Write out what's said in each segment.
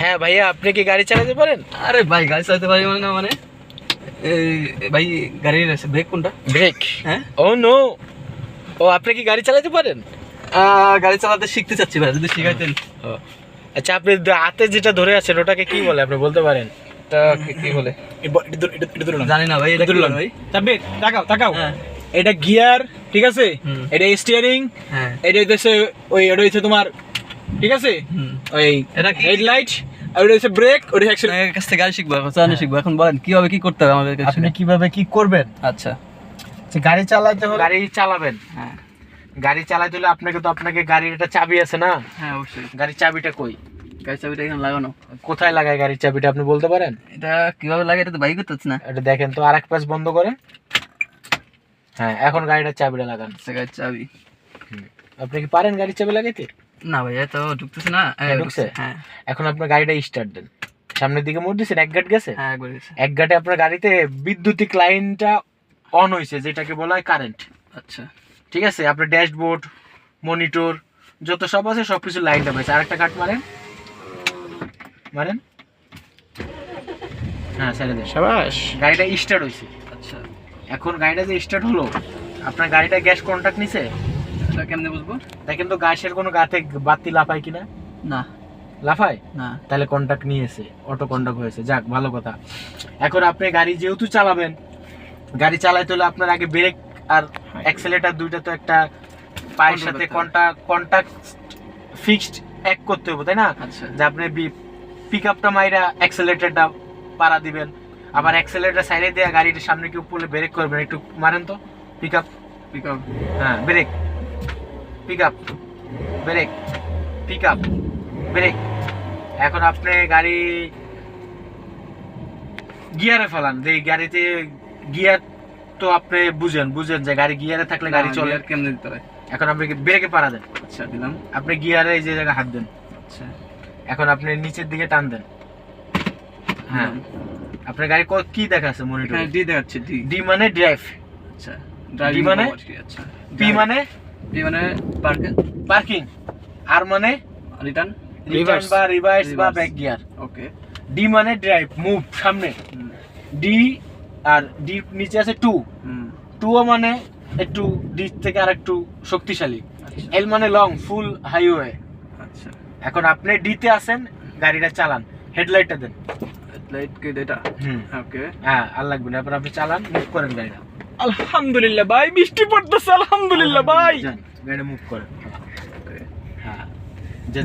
হ্যাঁ ভাইয়া আপনি কি গাড়ি চালাতে পারেন? আরে ভাই গাড়ি চালাতে পারি মানে না মানে? ভাই গাড়ির আছে ব্রেক কোনটা? ব্রেক হ্যাঁ? ও নো ও আপনি কি গাড়ি চালাতে পারেন? গাড়ি চালাতে শিখতে চাচ্ছি ভাই যদি শিখাইতেন। ও, আচ্ছা আপনি হাতে যেটা ধরে আছেন ওটাকে কি বলে? আপনি বলতে পারেন। এটা কি- কি বলে জানি না ভাই এটা কি ভাই? তাকবে তাকাও তাকাও। এটা গিয়ার ঠিক আছে? এটা স্টিয়ারিং হ্যাঁ। এটা হচ্ছে ওই ওটা হচ্ছে তোমার ঠিক আছে? ওই এটা হেডলাইট আর ওটা হচ্ছে ব্রেক ওটা কাছ থেকে গাড়ি শিখব এখন চালানো শিখব। এখন বলেন কীভাবে কি করতে হবে আমাদের কাছে আপনি কীভাবে কি করবেন? আচ্ছা। গাড়ি চালাতে হলে গাড়ি চালাবেন। হ্যাঁ। গাড়ি চালাতে হলে আপনাকে তো আপনাকে গাড়ির একটা চাবি আছে না? হ্যাঁ অবশ্যই। গাড়ির চাবিটা কই? গাড়ি চাবিটা এখানে লাগানো। কোথায় লাগায় গাড়ির চাবিটা আপনি বলতে পারেন? এটা কীভাবে লাগে এটা তো বাইক করতে না। এটা দেখেন তো আরেক পাশ বন্ধ করেন। হ্যাঁ এখন গাড়িটার চাবিটা লাগান। আচ্ছা, গাড়ির চাবি। আপনি কি পারেন গাড়ির চাবি লাগাইতে? না ভাই এটা তো ঢুকতেছে না। হ্যাঁ, ঢুকছে? হ্যাঁ। এখন আপনার গাড়িটা স্টার্ট দেন। সামনের দিকে মোড় দিয়েছেন এক গাট গেছে? হ্যাঁ গেছে। এক গাটে আপনার গাড়িতে বিদ্যুতিক লাইনটা অন হয়েছে যেটাকে বলা হয় কারেন্ট আচ্ছা। ঠিক আছে আপনার ড্যাশবোর্ড মনিটর যত সব আছে সব কিছু লাইনটা পেয়েছে আরেকটা কাট মারেন। মারেন। হ্যাঁ ছেড়ে দেন। সাবাস। গাড়িটা স্টার্ট হয়েছে। আচ্ছা। এখন গাড়িটা যে স্টার্ট হলো আপনার গাড়িটা গ্যাস কন্ট্যাক্ট নিছে? এটা কেমনে বুঝব? দেখেন তো গ্যাসের কোনো গাতে বাতি লাফায় কিনা? না। লাফায়? না। তাহলে কন্ট্যাক্ট নিয়েছে অটো কন্ট্যাক্ট হয়েছে। যাক ভালো কথা। এখন আপনি গাড়ি যেহেতু চালাবেন গাড়ি চালাইতে হলে আপনার আগে ব্রেক আর অ্যাক্সেলেটার দুইটা তো একটা পায়ের সাথে কন্টাক্ট কন্টাক্ট ফিক্সড এক করতে হবে তাই না? আচ্ছা। যে আপনি পিক আপটা মাইরা অ্যাক্সেলেটারটা পাড়া দিবেন। আবার অ্যাক্সেলেটার সাইডে দিয়ে গাড়িটার সামনে কি উপরে ব্রেক করবেন। একটু মারেন তো পিক আপ পিক আপ হ্যাঁ brake pick up brake pick up brake এখন আপনি গাড়ি গিয়ারে ফেলান। যে গাড়িতে গিয়ার তো আপনি বুঝেন বুঝেন যে গাড়ি গিয়ারে থাকলে গাড়ি চলে। আর কেমনে দিতে হয়? এখন আপনি ব্রেকে পাড়া দেন? আচ্ছা দিলাম। আপনি গিয়ারে এই যে জায়গায় হাত দেন। আচ্ছা। এখন আপনি নিচের দিকে টান দেন। হ্যাঁ। আপনার গাড়ি ক- কি দেখাচ্ছে মনিটর হ্যাঁ ডি দেখাচ্ছে ডি ডি মানে ড্রাইভ আচ্ছা ডি মানে? আচ্ছা পি মানে? ডি মানে পার্কে পার্কিং আর মানে? রিটার্ন রিভার্স বা রিভার্স বা ব্যাক গিয়ার ওকে ডি মানে ড্রাইভ মুভ সামনে. ডি আর ডি নিচে আছে টু টুও মানে একটু ডি থেকে আর একটু শক্তিশালী। আচ্ছা। এল মানে লং ফুল হাইওয়ে আচ্ছা। এখন আপনি ডিতে আছেন গাড়িটা চালান। হেডলাইটটা দেন। লাইট কে এটা হুম। ওকে হ্যাঁ আর লাগবে না। এরপর আপনি চালান মুভ করেন গাড়িটা। আলহামদুলিল্লাহ ভাই বৃষ্টি পড়তেছে আলহামদুলিল্লাহ ভাই। মুভ হ্যাঁ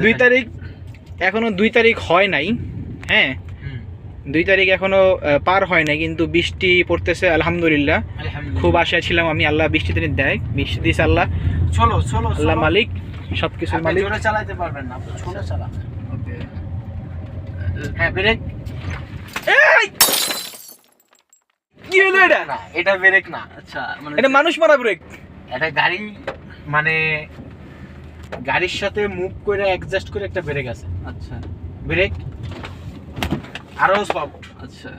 দুই তারিখ এখনও দুই তারিখ হয় নাই হ্যাঁ? দুই তারিখ এখনও পার হয় নাই কিন্তু বৃষ্টি পড়তেছে আলহামদুলিল্লাহ। খুব আশা ছিলাম আমি আল্লাহ বৃষ্টি দিন দেয় বৃষ্টি দিস আল্লাহ। চলো চলো আল্লাহ মালিক সবকিছুর আপনি মালিক। জোরে চালাতে পারবেন না ওকে। হ্যাঁ ব্রেক। এই! কি হলো এটা? এটা ব্রেক না। আচ্ছা মানে এটা মানুষ মারা ব্রেক। এটা গাড়ি মানে গাড়ির সাথে মুভ করে অ্যাডজাস্ট করে একটা ব্রেক আছে। আচ্ছা। ব্রেক আরও সফট আচ্ছা।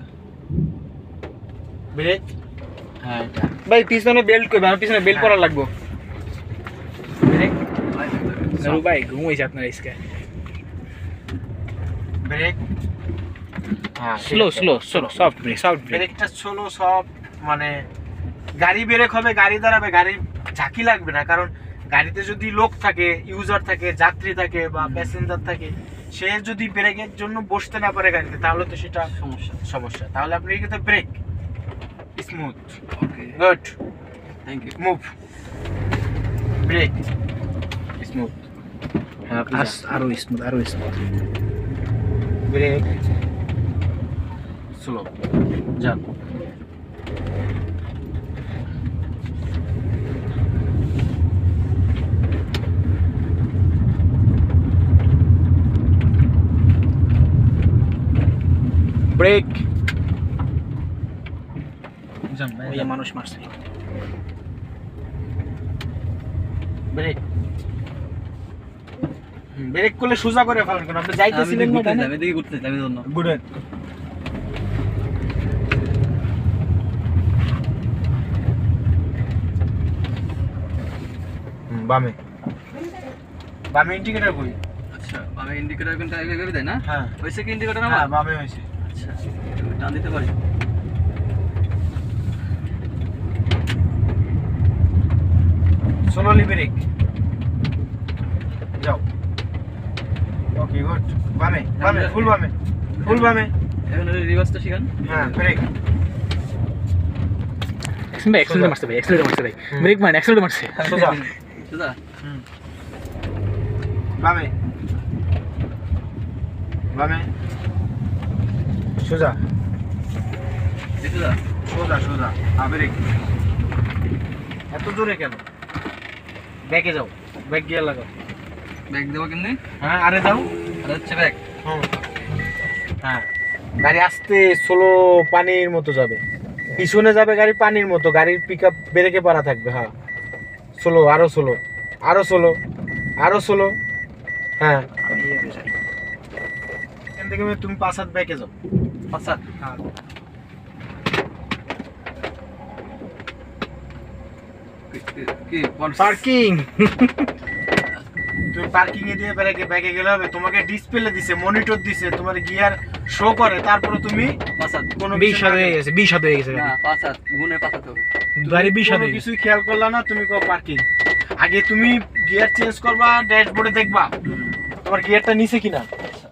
ব্রেক হ্যাঁ ভাই পিছনে বেল্ট করবে আমার পিছনে বেল্ট করা লাগবে। ব্রেক? ভাই ঘুমাইছে আপনার ইসকে ব্রেক? হ্যাঁ slow slow slow soft brake soft brake ব্রেকটা স্লো সব মানে গাড়ি ব্রেক হবে গাড়ি দাঁড়াবে গাড়ি ঝাঁকি লাগবে না কারণ গাড়িতে যদি লোক থাকে ইউজার থাকে যাত্রী থাকে বা প্যাসেঞ্জার থাকে সে যদি ব্রেকের জন্য বসতে না পারে গাড়িতে তাহলে তো সেটা সমস্যা। সমস্যা। তাহলে আপনি কিন্তু brake smooth okay good thank you move brake smooth হ্যাঁ আপনি যান। আরও স্মুথ আরও স্মুথ ব্রেক স্লো যান। ব্রেক। মানুষ মারছে। ব্রেক। ব্রেক করলে সোজা করে ফেলেন আপনি যাইতেছিলেন? আমি দিকে ঘুরতে আমি জন্য গুড বামে। বামে ইন্ডিকেটর কই আচ্ছা বামে ইন্ডিকেটর কিন্তু এইভাবে দেয় না? হ্যাঁ। হয়েছে কি ইন্ডিকেটর হ্যাঁ বামে হয়েছে। আচ্ছা টান দিতে পারি। সোলোলি ব্রেক যাও ওকে গুড বামে বামে ফুল বামে ফুল বামে। এখন রিভার্সটা শিখান। হ্যাঁ ব্রেক ভাই এক্সেলেটার মারছে ভাই এক্সেলেটার মারছে ভাই। ব্রেক মানে এক্সেলেটার মারছে। সোজা। সুদা হুম। বামে বামে সোজা। সুদা সোজা সোজা। এত জোরে কেন? যাও। লাগাও। ব্যাগ দেবো কেমনি? হ্যাঁ আরে যাও। আর হচ্ছে ব্যাগ হুম। হ্যাঁ। গাড়ি আস্তে স্লো পানির মতো যাবে। পিছনে যাবে গাড়ি পানির মতো। গাড়ির পিক আপ ব্রেকে পারা থাকবে হ্যাঁ। স্লো আরও ষোলো আরও ষোলো আরও ষোলো হ্যাঁ। এখান থেকে তুমি পাঁচ হাত ব্যাকে যাও। পাঁচ সাত হ্যাঁ। কি পার্কিং। তুমি পার্কিং এ দিয়ে ব্যাগে ব্যাগে গেলে হবে। তোমাকে ডিসপ্লে দিছে মনিটর দিছে তোমার গিয়ার শো করে তারপরে তুমি পাসাত হাত কোনো বিশ না- হয়ে গেছে বিশ হয়ে গেছে না পাসাত গুনে পাসাত হবে। গাড়ি বিশ হয়ে কিছু খেয়াল করলা না তুমি কো পার্কিং আগে তুমি গিয়ার চেঞ্জ করবা ড্যাশবোর্ডে দেখবা তোমার গিয়ারটা নিচে কিনা?